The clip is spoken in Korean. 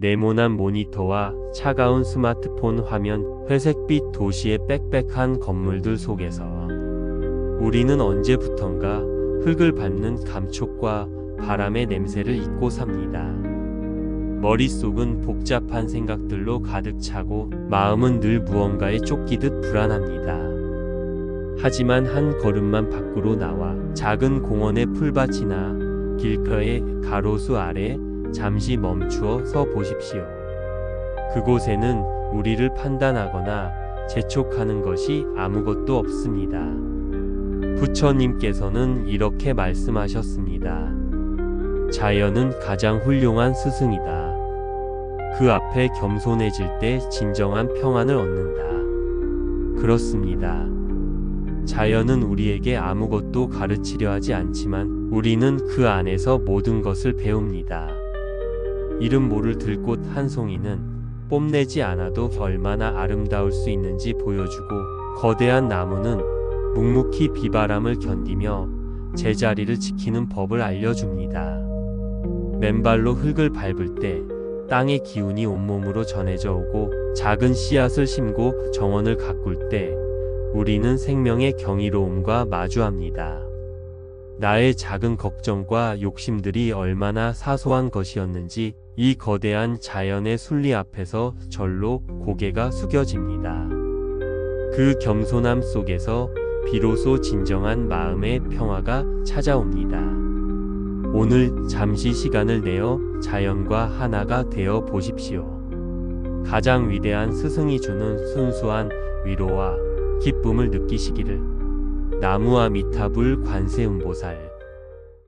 네모난 모니터와 차가운 스마트폰 화면, 회색빛 도시의 빽빽한 건물들 속에서 우리는 언제부턴가 흙을 밟는 감촉과 바람의 냄새를 잊고 삽니다. 머릿속은 복잡한 생각들로 가득 차고 마음은 늘 무언가에 쫓기듯 불안합니다. 하지만 한 걸음만 밖으로 나와 작은 공원의 풀밭이나 길가의 가로수 아래 잠시 멈추어 서 보십시오. 그곳에는 우리를 판단하거나 재촉하는 것이 아무것도 없습니다. 부처님께서는 이렇게 말씀하셨습니다. 자연은 가장 훌륭한 스승이다. 그 앞에 겸손해질 때 진정한 평안을 얻는다. 그렇습니다. 자연은 우리에게 아무것도 가르치려 하지 않지만 우리는 그 안에서 모든 것을 배웁니다. 이름 모를 들꽃 한 송이는 뽐내지 않아도 얼마나 아름다울 수 있는지 보여주고 거대한 나무는 묵묵히 비바람을 견디며 제자리를 지키는 법을 알려줍니다. 맨발로 흙을 밟을 때 땅의 기운이 온몸으로 전해져 오고 작은 씨앗을 심고 정원을 가꿀 때 우리는 생명의 경이로움과 마주합니다. 나의 작은 걱정과 욕심들이 얼마나 사소한 것이었는지 이 거대한 자연의 순리 앞에서 절로 고개가 숙여집니다. 그 겸손함 속에서 비로소 진정한 마음의 평화가 찾아옵니다. 오늘 잠시 시간을 내어 자연과 하나가 되어 보십시오. 가장 위대한 스승이 주는 순수한 위로와 기쁨을 느끼시기를. 나무와 미타불 관세음보살